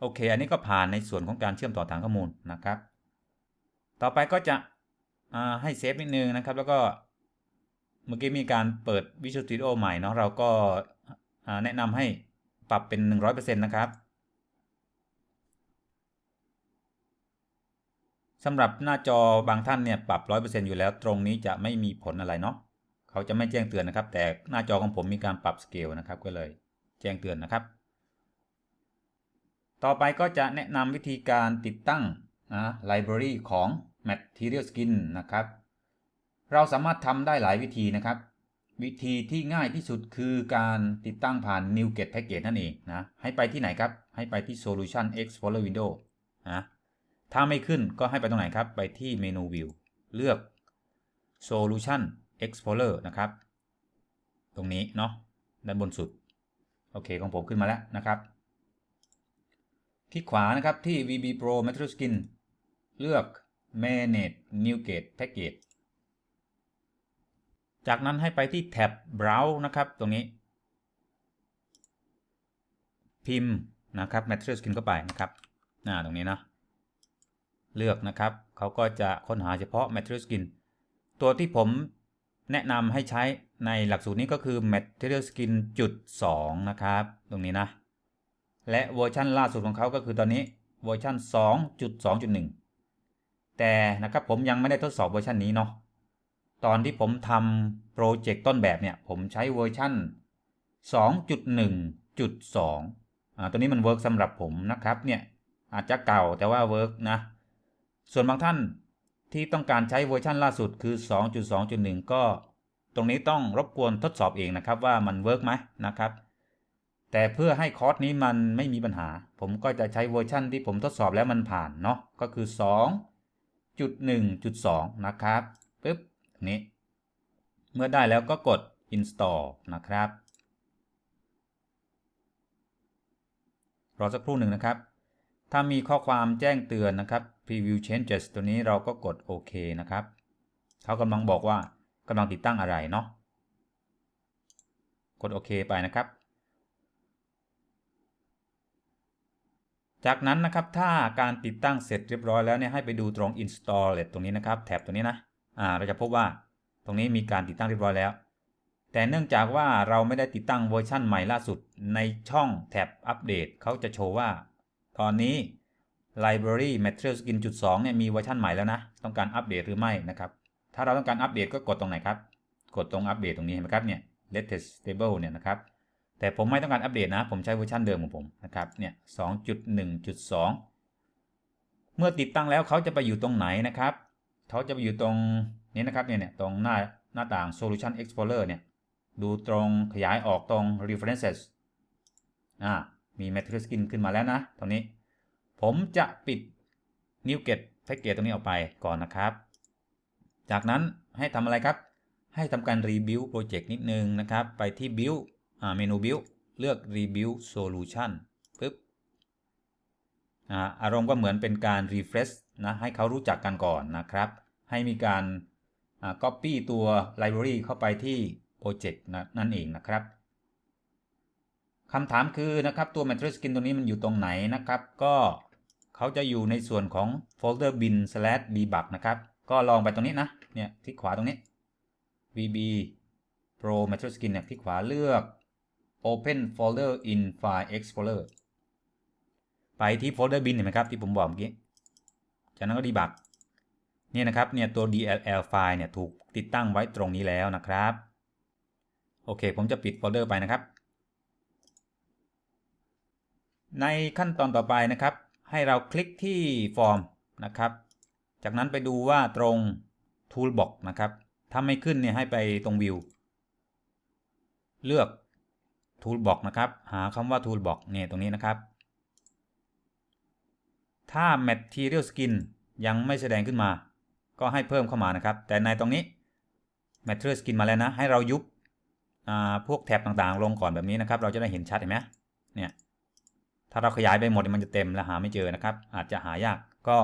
โอเค อันนี้ก็ผ่านในส่วนของการเชื่อมต่อฐานข้อมูลนะครับ ต่อไปก็จะให้เซฟนิดนึงนะครับ แล้วก็เมื่อกี้มีการเปิด Visual Studio ใหม่เนาะเราก็แนะนำให้ปรับเป็น 100%นะครับสำหรับหน้าจอบางท่านเนี่ยปรับ 100%อยู่แล้วตรงนี้จะไม่มีผลอะไรเนาะเขาจะไม่แจ้งเตือนนะครับ แต่หน้าจอของผมมีการปรับสเกลนะครับก็เลย แจ้งเตือนนะครับ ต่อไปก็จะแนะนำวิธีการติดตั้งนะ library ของ Material Skin นะครับ เราสามารถทำได้หลายวิธีนะครับ วิธีที่ง่ายที่สุดคือการติดตั้งผ่าน NuGet Package นั่นเองนะ ให้ไปที่ไหนครับ ให้ไปที่ Solution Explorer Window นะถ้าไม่ขึ้นก็ให้ไปตรงไหนครับ ไปที่เมนู View เลือก Solution Explorer นะครับ ตรงนี้เนาะด้านบนสุด โอเคของผมขึ้นมาแล้วนะครับ คลิกขวานะครับที่ VB Pro Material Skin เลือก Manage NuGet Package จากนั้นให้ไปที่แท็บ Browse นะครับตรงนี้ พิมพ์นะครับ Material Skin เข้าไปนะครับหน้าตรงนี้นะเลือกนะครับเขาก็จะค้นหาเฉพาะ Material Skin ตัวที่ผมแนะนำให้ใช้ในหลักสูตรนี้ก็คือ Material Skin จุด2นะครับ ตรงนี้นะ และเวอร์ชันล่าสุดของเขาก็คือตอนนี้เวอร์ชัน2.2.1 แต่นะครับผมยังไม่ได้ทดสอบเวอร์ชันนี้เนาะตอนที่ผมทำโปรเจกต์ต้นแบบเนี่ยผมใช้เวอร์ชัน2.1.2อ่าตัวนี้มันเวิร์กสำหรับผมนะครับเนี่ยอาจจะเก่าแต่ว่าเวิร์กนะส่วนบางท่านที่ต้องการใช้เวอร์ชันล่าสุดคือ 2.2.1 ก็ ตรงนี้ต้องรบกวนทดสอบเองนะครับว่ามันเวิร์กไหมนะครับ แต่เพื่อให้คอร์สนี้มันไม่มีปัญหา ผมก็จะใช้เวอร์ชันที่ผมทดสอบแล้วมันผ่านเนาะก็คือ 2.1.2 นะครับปึ๊บนี้ เมื่อได้แล้วก็กด install นะครับรอสักครู่หนึ่งนะครับ ถ้ามีข้อความแจ้งเตือนนะครับ preview changes ตัวนี้เราก็กดโอเคนะครับ เขากำลังบอกว่ากำลังติดตั้งอะไรเนาะ กดโอเคไปนะครับ จากนั้นนะครับถ้าการติดตั้งเสร็จเรียบร้อยแล้วเนี่ยให้ไปดูตรง install ตรงนี้นะครับแท็บตรงนี้นะอ่าเราจะพบว่าตรงนี้มีการติดตั้งเรียบร้อยแล้ว แต่เนื่องจากว่าเราไม่ได้ติดตั้งเวอร์ชั่นใหม่ล่าสุดในช่องแท็บอัปเดตเขาจะโชว์ว่า ตอนนี้ library material skin จุด2เนี่ยมีเวอร์ชันใหม่แล้วนะ ต้องการอัปเดตหรือไม่นะครับ ถ้าเราต้องการอัปเดตก็กดตรงไหนครับ กดตรงอัปเดตตรงนี้เห็นไหมครับเนี่ย latest stable เนี่ยนะครับ แต่ผมไม่ต้องการอัปเดตนะ ผมใช้เวอร์ชันเดิมของผมนะครับเนี่ย2.1.2 เมื่อติดตั้งแล้วเขาจะไปอยู่ตรงไหนนะครับเขาจะไปอยู่ตรงนี้นะครับเนี่ยเนี่ยตรงหน้าหน้าต่าง Solution Explorer เนี่ยดูตรงขยายออกตรง References อ่ามี Material Skin ขึ้นมาแล้วนะตรงนี้ ผมจะปิด NuGet Package ตรงนี้ออกไปก่อนนะครับ จากนั้นให้ทำอะไรครับ ให้ทำการ Rebuild Project นิดนึงนะครับ ไปที่ Build เมนู Build เลือก Rebuild Solution ปึ๊บอาอารมณ์ก็เหมือนเป็นการ refresh นะให้เขารู้จักกันก่อนนะครับ ให้มีการ copy ตัว library เข้าไปที่โปรเจกต์นะนั่นเองนะครับคำถามคือนะครับตัว Material Skin ตัวนี้มันอยู่ตรงไหนนะครับ ก็เขาจะอยู่ในส่วนของ folder bin slash debug นะครับ ก็ลองไปตรงนี้นะเนี่ยคลิกขวาตรงนี้ VB Pro Material Skin เนี่ยคลิกขวาเลือก Open folder in File Explorer ไปที่ folder bin เห็นไหมครับที่ผมบอกเมื่อกี้ จากนั้นก็ debug เนี่ยนะครับเนี่ยตัว DLL ไฟล์เนี่ยถูกติดตั้งไว้ตรงนี้แล้วนะครับ โอเค ผมจะปิดโฟลเดอร์ไปนะครับ ในขั้นตอนต่อไปนะครับ ให้เราคลิกที่ฟอร์มนะครับ จากนั้นไปดูว่าตรง Toolbox นะครับ ถ้าไม่ขึ้นเนี่ยให้ไปตรง View เลือก Toolbox นะครับ หาคำว่า Toolbox เนี่ยตรงนี้นะครับ ถ้า Material Skin ยังไม่แสดงขึ้นมา ก็ให้เพิ่มเข้ามานะครับ แต่ในตรงนี้ Material Skin มาแล้วนะ ให้เรายุบพวกแท็บต่างๆ ลงก่อนแบบนี้นะครับ เราจะได้เห็นชัดเห็นไหมเนี่ย ถ้าเราขยายไปหมดมันจะเต็มแล้วหาไม่เจอนะครับ อาจจะหายากก็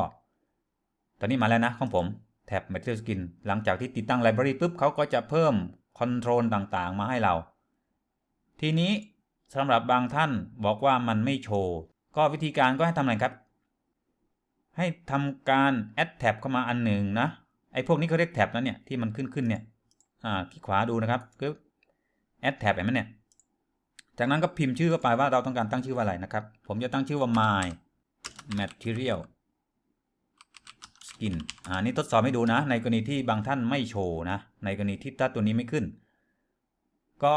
ตอนนี้มาแล้วนะของผมแท็บ Material Skin หลังจากที่ติดตั้ง Library ปุ๊บเขาก็จะเพิ่มคอนโทรลต่างๆ มาให้เรา ทีนี้สำหรับบางท่านบอกว่ามันไม่โชว์ ก็วิธีการก็ให้ทำอะไรครับ ให้ทำการ add tab เข้ามาอันหนึ่งนะ ไอ้พวกนี้เขาเรียกแท็บนะเนี่ยที่มันขึ้นขึ้นเนี่ย อ่าคลิกขวาดูนะครับก็ add tab เห็นไหมเนี่ย จากนั้นก็พิมพ์ชื่อเข้าไปว่าเราต้องการตั้งชื่อว่าอะไรนะครับ ผมจะตั้งชื่อว่า my material skin อ่านี่ทดสอบให้ดูนะ ในกรณีที่บางท่านไม่โชว์นะ ในกรณีที่ถ้าตัวนี้ไม่ขึ้น ก็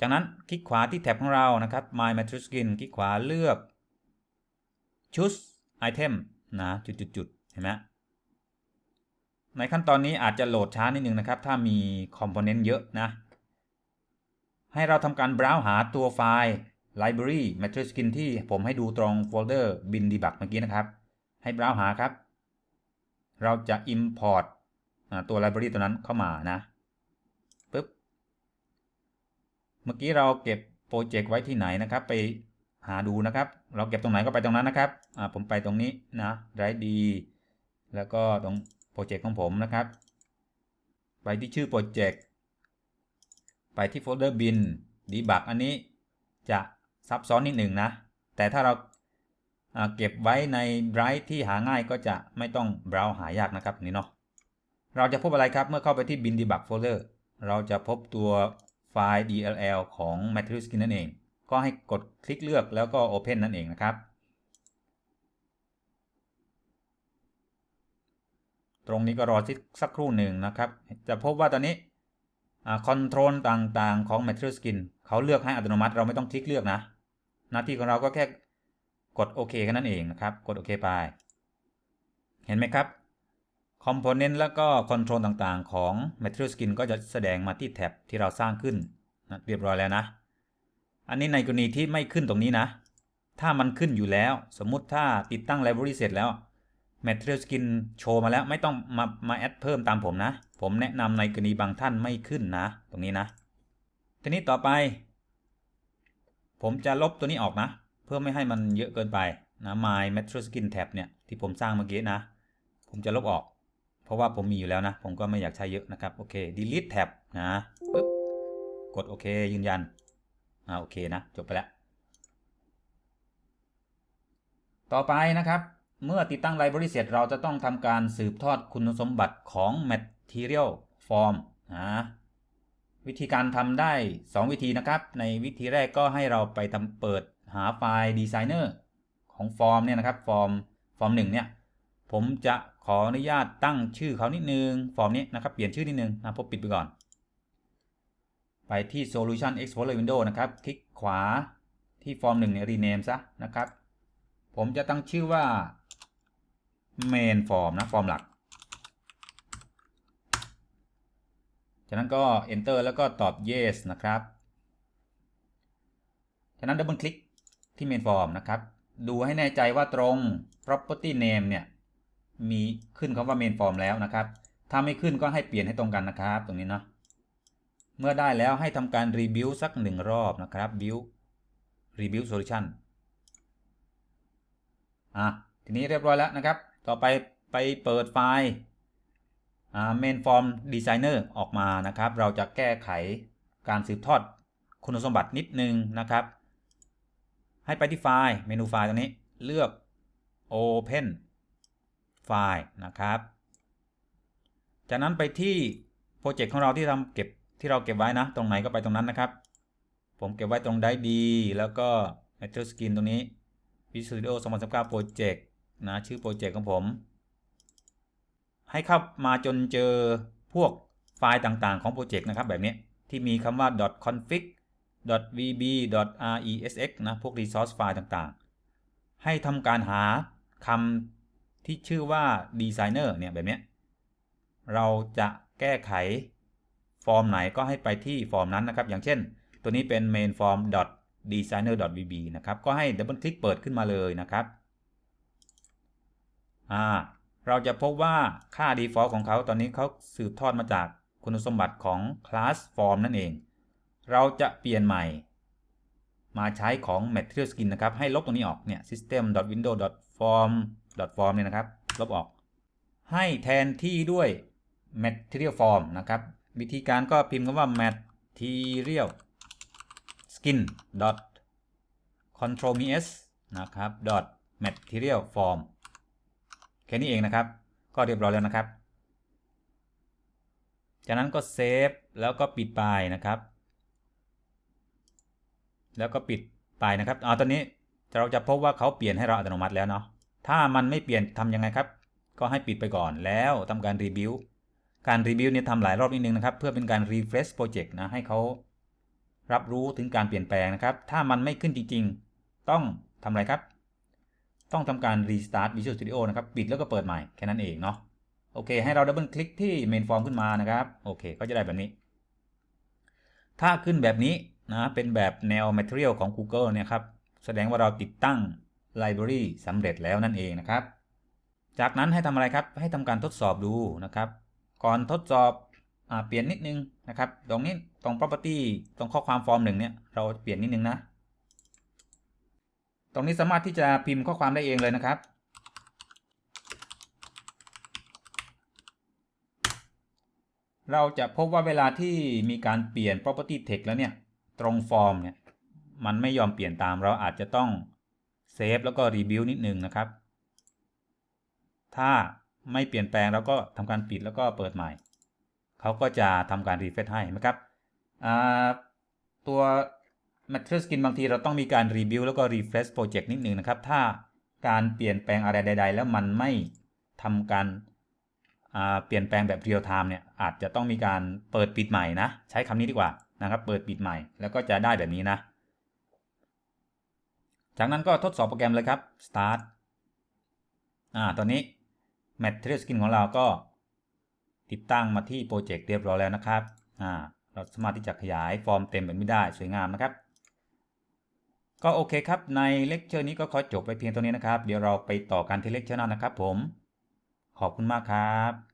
จากนั้นคลิกขวาที่แท็บของเรานะครับ my material skin คลิกขวาเลือก choose item นะจุดๆๆเห็นไหมในขั้นตอนนี้อาจจะโหลดช้านิดนึงนะครับ ถ้ามีคอมโพเนนต์เยอะนะ ให้เราทำการ browse หาตัวไฟล์ library material skin ที่ผมให้ดูตรงโฟลเดอร์ bin debug เมื่อกี้นะครับ ให้ browse หาครับ เราจะ import ตัว library ตัวนั้นเข้ามานะปึ๊บ เมื่อกี้เราเก็บโปรเจกต์ไว้ที่ไหนนะครับ ไปหาดูนะครับ เราเก็บตรงไหนก็ไปตรงนั้นนะครับอ่าผมไปตรงนี้นะ drive D แล้วก็ตรงโปรเจกต์ของผมนะครับ ไปที่ชื่อโปรเจกต์ไปที่โฟลเดอร์ bin debug อันนี้จะซับซ้อนนิดหนึ่งนะ แต่ถ้าเราเก็บไว้ใน drive ที่หาง่ายก็จะไม่ต้อง browse หายากนะครับนี่เนาะเราจะพบอะไรครับเมื่อเข้าไปที่ bin debug folder เราจะพบตัว ไฟล์ DLL ของ material skin นั่นเอง ก็ให้กดคลิกเลือกแล้วก็ open นั่นเองนะครับ ตรงนี้ก็รอสักครู่หนึ่งนะครับ จะพบว่าตอนนี้คอนโทรลต่างๆของ material skin เขาเลือกให้อัตโนมัติเราไม่ต้องคลิกเลือกนะ หน้าที่ของเราก็แค่กดโอเคแค่นั้นเองนะครับ กดโอเคไป เห็นไหมครับ คอมโพเนนต์แล้วก็คอนโทรลต่างๆ ของ material skin ก็จะแสดงมาที่แท็บที่เราสร้างขึ้นนะเรียบร้อยแล้วนะ อันนี้ในกรณีที่ไม่ขึ้นตรงนี้นะ ถ้ามันขึ้นอยู่แล้ว สมมุติถ้าติดตั้ง library เสร็จแล้ว material skin โชว์มาแล้วไม่ต้องมามาแอดเพิ่มตามผมนะ ผมแนะนำในกรณีบางท่านไม่ขึ้นนะ ตรงนี้นะ ทีนี้ต่อไป ผมจะลบตัวนี้ออกนะ เพื่อไม่ให้มันเยอะเกินไปนะ my material skin tab เนี่ยที่ผมสร้างเมื่อกี้นะ ผมจะลบออก เพราะว่าผมมีอยู่แล้วนะ ผมก็ไม่อยากใช้เยอะนะครับ โอเค delete tab นะปึ๊บกดโอเค ยืนยัน อ่าโอเคนะ จบไปแล้ว ต่อไปนะครับ เมื่อติดตั้ง library เสร็จเราจะต้องทำการสืบทอดคุณสมบัติของ material form นะวิธีการทำได้ 2 วิธีนะครับ ในวิธีแรกก็ให้เราไปทำเปิดหาไฟล์ designer ของฟอร์มเนี่ยนะครับฟอร์มฟอร์มหนึ่งเนี่ย ผมจะ ขออนุญาตตั้งชื่อเขานิดนึง ฟอร์มนี้นะครับ เปลี่ยนชื่อนิดนึงนะผมปิดไปก่อน ไปที่ solution explorer window นะครับ คลิกขวาที่ฟอร์มหนึ่งเนี่ย rename ซะนะครับ ผมจะตั้งชื่อว่า main form นะ ฟอร์มหลัก จากนั้นก็ enter แล้วก็ตอบ yes นะครับ จากนั้นดับเบิลคลิกที่ main form นะครับ ดูให้แน่ใจว่าตรง property name เนี่ย มีขึ้นคำว่า main form แล้วนะครับ ถ้าไม่ขึ้นก็ให้เปลี่ยนให้ตรงกันนะครับ ตรงนี้เนาะ เมื่อได้แล้วให้ทำการ rebuild สักหนึ่งรอบนะครับ build rebuild solution อะ ทีนี้เรียบร้อยแล้วนะครับ ต่อไปไปเปิดไฟล์ main form designer ออกมานะครับ เราจะแก้ไขการสืบทอดคุณสมบัตินิดนึงนะครับ ให้ไปที่ไฟล์เมนูไฟล์ตรงนี้เลือก open ไฟล์นะครับ จากนั้นไปที่โปรเจกต์ของเราที่ทำเก็บที่เราเก็บไว้นะ ตรงไหนก็ไปตรงนั้นนะครับ ผมเก็บไว้ตรงได้ดี แล้วก็ Material Skin ตรงนี้ Visual Studio 2019 Project นะชื่อโปรเจกต์ของผม ให้เข้ามาจนเจอพวกไฟล์ต่างๆของโปรเจกต์นะครับแบบนี้ที่มีคำว่า .config .vb .resx นะ พวก resource ไฟล์ต่างๆ ให้ทำการหาคำ ที่ชื่อว่า designer เนี่ยแบบนี้เราจะแก้ไขฟอร์มไหนก็ให้ไปที่ฟอร์มนั้นนะครับ อย่างเช่น ตัวนี้เป็น main form designer vb นะครับ ก็ให้ดับเบิลคลิกเปิดขึ้นมาเลยนะครับอ่าเราจะพบว่าค่า default ของเขาตอนนี้เขาสืบทอดมาจากคุณสมบัติของ class form นั่นเอง เราจะเปลี่ยนใหม่ มาใช้ของ material skin นะครับ ให้ลบตรงนี้ออกเนี่ย system window form เนี่ยนะครับ ลบออก ให้แทนที่ด้วย material form นะครับ วิธีการก็พิมพ์คำว่า material skin dot control s นะครับ dot material form แค่นี้เองนะครับ ก็เรียบร้อยแล้วนะครับ จากนั้นก็เซฟแล้วก็ปิดไปนะครับ แล้วก็ปิดไปนะครับอ่าตอนนี้เราจะพบว่าเขาเปลี่ยนให้เราอัตโนมัติแล้วเนาะ ถ้ามันไม่เปลี่ยนทำยังไงครับ ก็ให้ปิดไปก่อนแล้วทำการรีบิวการรีบิวเนี่ยทำหลายรอบนิดนึงนะครับ เพื่อเป็นการ refresh project นะให้เขารับรู้ถึงการเปลี่ยนแปลงนะครับ ถ้ามันไม่ขึ้นจริง ๆ ต้องทำอะไรครับ ต้องทำการ restart Visual Studio นะครับ ปิดแล้วก็เปิดใหม่ แค่นั้นเองเนาะ โอเค ให้เราดับเบิลคลิกที่ main form ขึ้นมานะครับ โอเค ก็จะได้แบบนี้ ถ้าขึ้นแบบนี้นะ เป็นแบบแนว material ของ Google เนี่ยครับ แสดงว่าเราติดตั้ง library สำเร็จแล้วนั่นเองนะครับ จากนั้นให้ทำอะไรครับ ให้ทำการทดสอบดูนะครับ ก่อนทดสอบอเปลี่ยนนิดนึงนะครับ ตรงนี้ตรง property ตรงข้อความฟอร์มหนึ่งเนี่ย เราเปลี่ยนนิดนึงนะ ตรงนี้สามารถที่จะพิมพ์ข้อความได้เองเลยนะครับ เราจะพบว่าเวลาที่มีการเปลี่ยน property text แล้วเนี่ย ตรงฟอร์มเนี่ย มันไม่ยอมเปลี่ยนตาม เราอาจจะต้อง เซฟแล้วก็รีบิวนิดนึงนะครับ ถ้าไม่เปลี่ยนแปลงเราก็ทำการปิดแล้วก็เปิดใหม่ เขาก็จะทำการรีเฟรชให้นะครับตัว Material Skin บางทีเราต้องมีการรีบิวแล้วก็รีเฟรชโปรเจกต์นิดนึงนะครับ ถ้าการเปลี่ยนแปลงอะไรใด ๆ แล้วมันไม่ทำการเปลี่ยนแปลงแบบเรียลไทม์เนี่ยอาจจะต้องมีการเปิดปิดใหม่นะ ใช้คำนี้ดีกว่านะครับ เปิดปิดใหม่แล้วก็จะได้แบบนี้นะ จากนั้นก็ทดสอบโปรแกรมเลยครับ start อ่า ตอนนี้ Material Skin ของเราก็ติดตั้งมาที่โปรเจกต์เรียบร้อยแล้วนะครับ อ่า เราสามารถที่จะขยายฟอร์มเต็มแบบนี้ได้สวยงามนะครับ ก็โอเคครับ ในเลคเชอร์นี้ก็ขอจบไปเพียงตัวนี้นะครับ เดี๋ยวเราไปต่อกันที่เลคเชอร์หน้านะครับผม ขอบคุณมากครับ